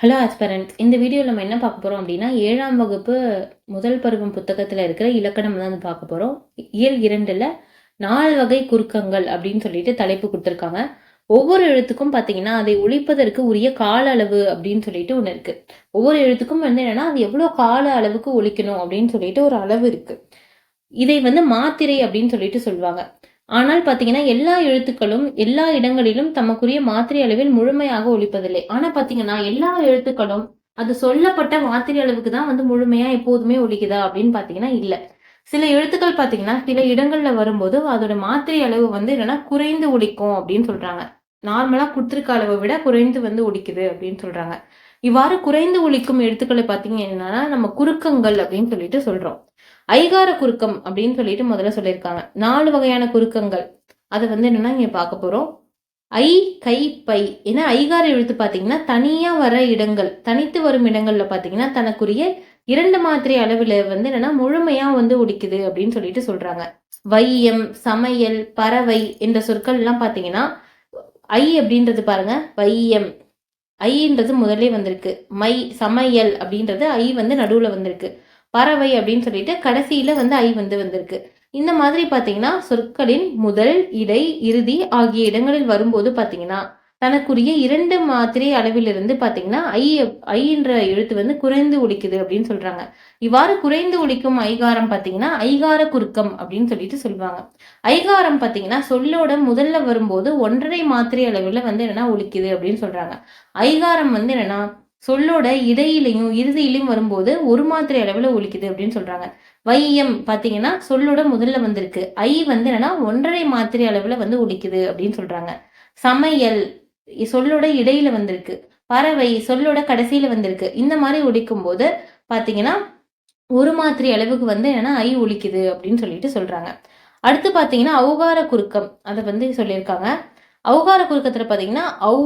Hello aspirant இந்த வீடியோவில் நம்ம என்ன பார்க்க போகிறோம் அப்படின்னா ஏழாம் வகுப்பு முதல் பருவம் புத்தகத்தில் இருக்கிற இலக்கணம் தான் வந்து பார்க்க போகிறோம் இயல் இரண்டில் நால் வகை குறுக்கங்கள் அப்படின்னு சொல்லிட்டு தலைப்பு கொடுத்துருக்காங்க. ஒவ்வொரு எழுத்துக்கும் பார்த்தீங்கன்னா அதை ஒழிப்பதற்கு உரிய கால அளவு அப்படின்னு சொல்லிட்டு ஒன்று இருக்குது ஒவ்வொரு எழுத்துக்கும் வந்து என்னென்னா அது எவ்வளோ கால அளவுக்கு ஒழிக்கணும் அப்படின்னு சொல்லிட்டு ஒரு அளவு இருக்குது இதை வந்து மாத்திரை அப்படின்னு சொல்லிட்டு சொல்லுவாங்க. ஆனால் பார்த்தீங்கன்னா எல்லா எழுத்துக்களும் எல்லா இடங்களிலும் தமக்குரிய மாத்திரை அளவில் முழுமையாக ஒழிப்பதில்லை. ஆனால் பார்த்தீங்கன்னா எல்லா எழுத்துக்களும் அது சொல்லப்பட்ட மாத்திரை அளவுக்கு தான் வந்து முழுமையாக எப்போதுமே ஒழிக்குதா அப்படின்னு பார்த்தீங்கன்னா இல்லை. சில எழுத்துக்கள் பார்த்தீங்கன்னா சில இடங்களில் வரும்போது அதோட மாத்திரை அளவு வந்து என்னன்னா குறைந்து ஒழிக்கும் அப்படின்னு சொல்கிறாங்க நார்மலாக கொடுத்துருக்க அளவை விட குறைந்து வந்து ஒழிக்குது அப்படின்னு சொல்கிறாங்க இவ்வாறு குறைந்து ஒழிக்கும் எழுத்துக்களை பார்த்தீங்கன்னா நம்ம குறுக்கங்கள் அப்படின்னு சொல்லிட்டு சொல்கிறோம் ஐகார குறுக்கம் அப்படின்னு சொல்லிட்டு முதல்ல சொல்லியிருக்காங்க. நாலு வகையான குறுக்கங்கள். அதை வந்து என்னன்னா இங்கே பார்க்க போறோம். ஐ கை பை. ஏன்னா ஐகார எழுத்து பார்த்தீங்கன்னா தனியா வர இடங்கள் தனித்து வரும் இடங்கள்ல பார்த்தீங்கன்னா தனக்குரிய இரண்டு மாத்திரை அளவில் வந்து என்னன்னா முழுமையா வந்து ஒடிக்குது அப்படின்னு சொல்லிட்டு சொல்றாங்க. வையம் சமையல் பறவை என்ற சொற்கள் எல்லாம் பார்த்தீங்கன்னா ஐ அப்படின்றது பாருங்க. வையம். ஐன்றது முதலே வந்திருக்கு. மை சமையல் அப்படின்றது ஐ வந்து நடுவில் வந்திருக்கு. பறவை அப்படின்னு சொல்லிட்டு கடைசியில வந்து ஐ வந்து வந்திருக்கு. இந்த மாதிரி பார்த்தீங்கன்னா சொற்களின் முதல் இடை இறுதி ஆகிய இடங்களில் வரும்போது பார்த்தீங்கன்னா தனக்குரிய இரண்டு மாத்திரை அளவிலிருந்து பார்த்தீங்கன்னா ஐ ஐ என்ற எழுத்து வந்து குறைந்து ஒழிக்குது அப்படின்னு சொல்றாங்க. இவ்வாறு குறைந்து ஒழிக்கும் ஐகாரம் பார்த்தீங்கன்னா ஐகார குறுக்கம் அப்படின்னு சொல்லிட்டு சொல்லுவாங்க. ஐகாரம் பார்த்தீங்கன்னா சொல்லோட முதல்ல வரும்போது ஒன்றரை மாத்திரை அளவில் வந்து என்னன்னா ஒழிக்குது அப்படின்னு சொல்றாங்க. ஐகாரம் வந்து என்னன்னா சொல்லோட இடையிலையும் இறுதியிலையும் வரும்போது ஒரு மாத்திரை அளவில் ஒழிக்குது அப்படின்னு சொல்றாங்க. வையம் பார்த்தீங்கன்னா சொல்லோட முதல்ல வந்திருக்கு. ஐ வந்து என்னன்னா ஒன்றரை மாத்திரை அளவில் வந்து ஒழிக்குது அப்படின்னு சொல்றாங்க. சமையல் சொல்லோட இடையில வந்திருக்கு. பறவை சொல்லோட கடைசியில வந்திருக்கு. இந்த மாதிரி ஒழிக்கும் போது பார்த்தீங்கன்னா ஒரு மாத்திரை அளவுக்கு வந்து என்னன்னா ஐ ஒழிக்குது அப்படின்னு சொல்லிட்டு சொல்றாங்க. அடுத்து பார்த்தீங்கன்னா அவுகார குறுக்கம் அதை வந்து சொல்லியிருக்காங்க. அவுகார குறுக்கத்தில் பார்த்தீங்கன்னா ஔ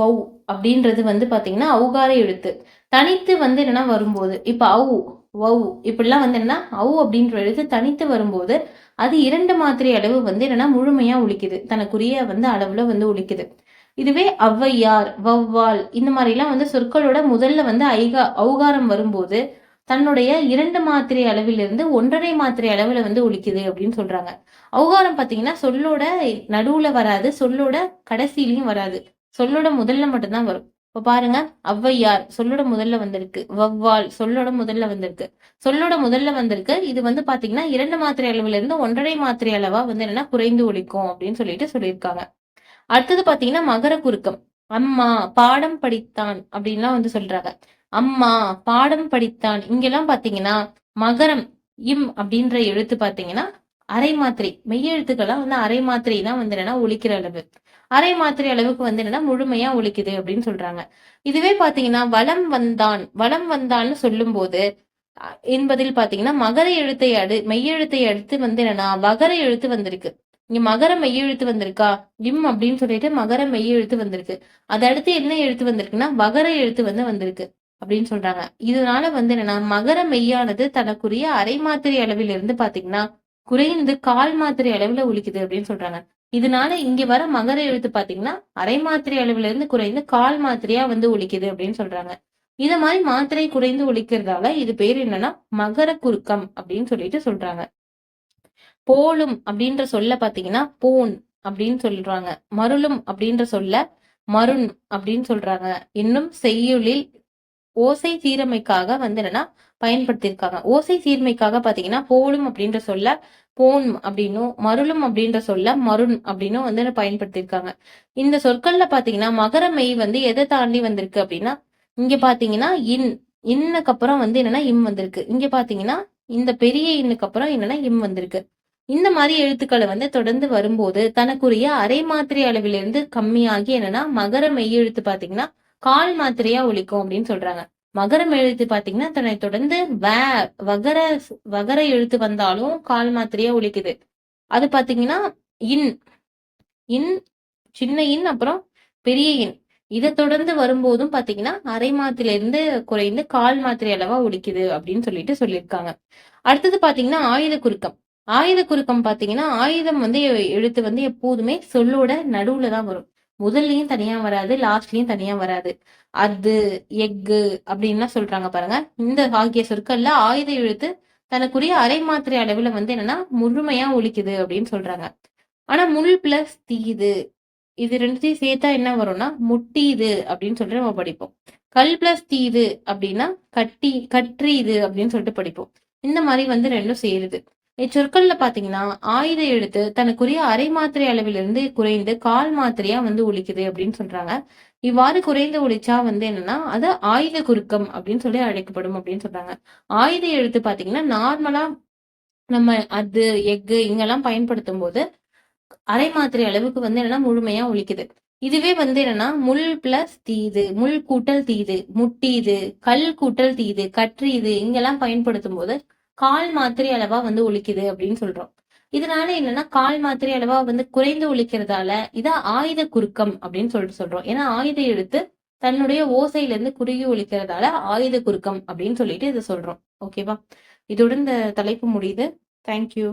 வௌ அப்படின்றது வந்து பார்த்தீங்கன்னா அவுகார எழுத்து. தனித்து வந்து என்னன்னா வரும்போது இப்போ அவு வவு இப்படிலாம் வந்து என்னன்னா அவு அப்படின்ற எழுத்து தனித்து வரும்போது அது இரண்டு மாத்திரை அளவு வந்து என்னன்னா முழுமையா ஒழிக்குது. தனக்குரிய வந்து அளவுல வந்து ஒழிக்குது. இதுவே ஔவையார் வௌவால் இந்த மாதிரிலாம் வந்து சொற்களோட முதல்ல வந்து ஐகா ஔகாரம் வரும்போது தன்னுடைய இரண்டு மாத்திரை அளவிலிருந்து ஒன்றரை மாத்திரை அளவுல வந்து ஒழிக்குது அப்படின்னு சொல்றாங்க. ஔகாரம் பாத்தீங்கன்னா சொல்லோட நடுவுல வராது சொல்லோட கடைசியிலையும் வராது. சொல்லோட முதல்ல மட்டும்தான் வரும். இப்ப பாருங்க ஔவையார் சொல்லோட முதல்ல வந்திருக்கு. வௌவால் சொல்லோட முதல்ல வந்திருக்கு. சொல்லோட முதல்ல வந்திருக்கு. இது வந்து பாத்தீங்கன்னா இரண்டு மாத்திரை அளவுல இருந்து ஒன்றரை மாத்திரை அளவா வந்து என்னன்னா குறைந்து ஒழிக்கும் அப்படின்னு சொல்லிட்டு சொல்லியிருக்காங்க. அடுத்தது பாத்தீங்கன்னா மகர குறுக்கம். அம்மா பாடம் படித்தான் அப்படின்லாம் வந்து சொல்றாங்க. அம்மா பாடம் படித்தான். இங்கெல்லாம் பாத்தீங்கன்னா மகரம் இம் அப்படின்ற எழுத்து பாத்தீங்கன்னா அரை மாத்திரை. மெய்யெழுத்துக்கெல்லாம் வந்து அரை மாத்திரை தான் வந்து என்னன்னா ஒழிக்கிற அளவு. அரை மாத்திரை அளவுக்கு வந்து என்னன்னா முழுமையா ஒழிக்குது அப்படின்னு சொல்றாங்க. இதுவே பாத்தீங்கன்னா வளம் வந்தான் வளம் வந்தான்னு சொல்லும் போது என்பதில் பாத்தீங்கன்னா மகர எழுத்தை அடு மெய்யெழுத்தை அடுத்து வந்து என்னன்னா வகர எழுத்து வந்திருக்கு. இங்க மகர மெய்யெழுத்து வந்திருக்கா? இம் அப்படின்னு சொல்லிட்டு மகர மெய்யெழுத்து வந்திருக்கு. அது அடுத்து என்ன எழுத்து வந்திருக்குன்னா வகர எழுத்து வந்து வந்திருக்கு அப்படின்னு சொல்றாங்க. இதனால வந்து என்னன்னா மகர மெய்யானது தனக்குரிய அரை மாத்திரை அளவில் இருந்து பாத்தீங்கன்னா குறைந்து கால் மாத்திரை அளவுல ஒழிக்குது அப்படின்னு சொல்றாங்க. இதனால இங்க வர மகர எழுத்து பாத்தீங்கன்னா அரை மாத்திரை அளவுல இருந்து குறைந்து கால் மாத்திரையா வந்து ஒழிக்குது அப்படின்னு சொல்றாங்க. இத மாதிரி மாத்திரை குறைந்து ஒழிக்கிறதால இது பேர் என்னன்னா மகர குறுக்கம் அப்படின்னு சொல்லிட்டு சொல்றாங்க. போலும் அப்படின்ற சொல்ல பாத்தீங்கன்னா போன் அப்படின்னு சொல்றாங்க. மருளும் அப்படின்ற சொல்ல மருண் அப்படின்னு சொல்றாங்க. இன்னும் செய்யுளில் ஓசை சீரமைக்காக வந்து என்னன்னா பயன்படுத்தியிருக்காங்க. ஓசை சீர்மைக்காக பாத்தீங்கன்னா போலும் அப்படின்ற சொல்ல போன் அப்படின்னும் மருளும் அப்படின்ற சொல்ல மருண் அப்படின்னும் வந்து பயன்படுத்தியிருக்காங்க. இந்த சொற்கள்ல பாத்தீங்கன்னா மகர மெய் வந்து எதை தாண்டி வந்திருக்கு அப்படின்னா இங்க பாத்தீங்கன்னா இன் இன்னுக்கு அப்புறம் வந்து என்னன்னா இம் வந்திருக்கு. இங்க பாத்தீங்கன்னா இந்த பெரிய இன்னுக்கு அப்புறம் என்னன்னா இம் வந்திருக்கு. இந்த மாதிரி எழுத்துக்களை வந்து தொடர்ந்து வரும்போது தனக்குரிய அரை மாத்திரை அளவிலிருந்து கம்மியாகி என்னன்னா மகர மெய்யெழுத்து பாத்தீங்கன்னா கால் மாத்திரையா ஒழிக்கும் அப்படின்னு சொல்றாங்க. மகரம் எழுத்து பாத்தீங்கன்னா தன்னை தொடர்ந்து வ வகர வகர எழுத்து வந்தாலும் கால் மாத்திரையா ஒழிக்குது. அது பாத்தீங்கன்னா இன் இன் சின்ன இன் அப்புறம் பெரிய இன். இதை தொடர்ந்து வரும்போதும் பாத்தீங்கன்னா அரை மாத்திரையில இருந்து குறைந்து கால் மாத்திரை அளவா ஒழிக்குது அப்படின்னு சொல்லிட்டு சொல்லியிருக்காங்க. அடுத்தது பாத்தீங்கன்னா ஆயுத குறுக்கம். ஆயுத குறுக்கம் பாத்தீங்கன்னா ஆயுதம் வந்து எழுத்து வந்து எப்போதுமே சொல்லோட நடுவுல தான் வரும். முதல்லயும் தனியா வராது லாஸ்ட்லயும் தனியா வராது. அது எக்கு அப்படின்லாம் சொல்றாங்க பாருங்க. இந்த ஆகிய சொற்கள்ல ஆயுத எழுத்து தனக்குரிய அரை மாத்திரை அளவுல வந்து என்னன்னா முழுமையா ஒழிக்குது அப்படின்னு சொல்றாங்க. ஆனா முள் பிளஸ் தீது இது ரெண்டுத்தையும் சேர்த்தா என்ன வரும்னா முட்டீது அப்படின்னு சொல்லிட்டு நம்ம படிப்போம். கல் பிளஸ் தீது அப்படின்னா கட்டி கற்றீது அப்படின்னு சொல்லிட்டு படிப்போம். இந்த மாதிரி வந்து ரெண்டும் சேருது. இச்சொற்கள்ல பாத்தீங்கன்னா ஆயுத எழுத்து தனக்குரிய அரை மாத்திரை அளவிலிருந்து குறைந்து கால் மாத்திரையா வந்து ஒழிக்குது அப்படின்னு சொல்றாங்க. இவ்வாறு குறைந்து ஒழிச்சா வந்து என்னன்னா அது ஆயுத குறுக்கம் அப்படின்னு சொல்லி அழைக்கப்படும் அப்படின்னு சொல்றாங்க. ஆயுத எழுத்து பாத்தீங்கன்னா நார்மலா நம்ம அது எஃகு இங்கெல்லாம் பயன்படுத்தும் போது அரை மாத்திரை அளவுக்கு வந்து என்னன்னா முழுமையா ஒழிக்குது. இதுவே வந்து என்னன்னா முள் பிளஸ் தீது முள் கூட்டல் தீது முட்டீது கல் கூட்டல் தீது கற்றீது இங்கெல்லாம் பயன்படுத்தும் போது கால் மாத்திரை அளவா வந்து ஒழிக்குது அப்படின்னு சொல்றோம். இதனால என்னன்னா கால் மாத்திரை அளவா வந்து குறைந்து ஒழிக்கிறதால இத ஆயுத குறுக்கம் அப்படின்னு சொல்லிட்டு சொல்றோம். ஏன்னா ஆயுத எழுத்து தன்னுடைய ஓசையில இருந்து குறுகி ஒழிக்கிறதால ஆயுத குறுக்கம் அப்படின்னு சொல்லிட்டு இதை சொல்றோம். ஓகேவா? இதோட இந்த தலைப்பு முடியுது. தேங்க்யூ